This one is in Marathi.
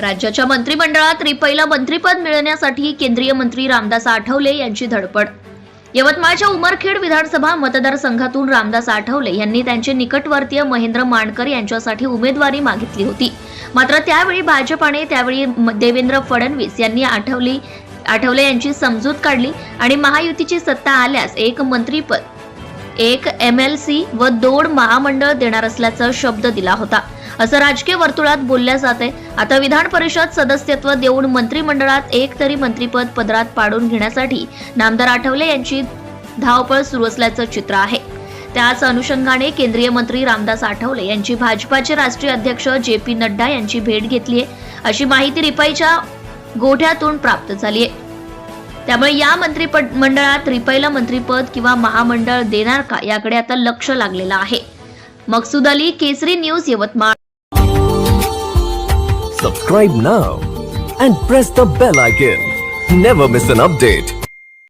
राज्याच्या मंत्रिमंडळात रिपईला मंत्रिपद मिळवण्यासाठी केंद्रीय मंत्री रामदास आठवले यांची धडपड. यवतमाळच्या उमरखेड विधानसभा मतदारसंघातून रामदास आठवले यांनी त्यांचे निकटवर्तीय महेंद्र मानकर यांच्यासाठी उमेदवारी मागितली होती. मात्र त्यावेळी भाजपाने त्यावेळी देवेंद्र फडणवीस यांनी आठवली आठवले यांची समजूत काढली आणि महायुतीची सत्ता आल्यास एक मंत्रीपद एक एम एल सी व दोन महामंडळ देणार असल्याचा शब्द दिला होता. असं राजकीय वर्तुळात बोलल्या जाते. आता विधान परिषद सदस्यत्व देऊन मंत्रिमंडळात एक तरी मंत्रिपद पदरात पाडून घेण्यासाठी नामदार आठवले यांची धावपळ सुरू असल्याचं चित्र आहे. त्याच अनुषंगाने केंद्रीय मंत्री रामदास आठवले यांची भाजपाचे राष्ट्रीय अध्यक्ष जे पी नड्डा यांची भेट घेतली आहे अशी माहिती रिपाईच्या गोठ्यातून प्राप्त झाली आहे त्यामुळे या मंत्रिपद मंडळात रिपाईला मंत्रिपद किंवा महामंडळ देणार का याकडे आता लक्ष लागलेलं आहे. Maqsood Ali Kesari news Yavatmal. Subscribe now and press the bell icon never miss an update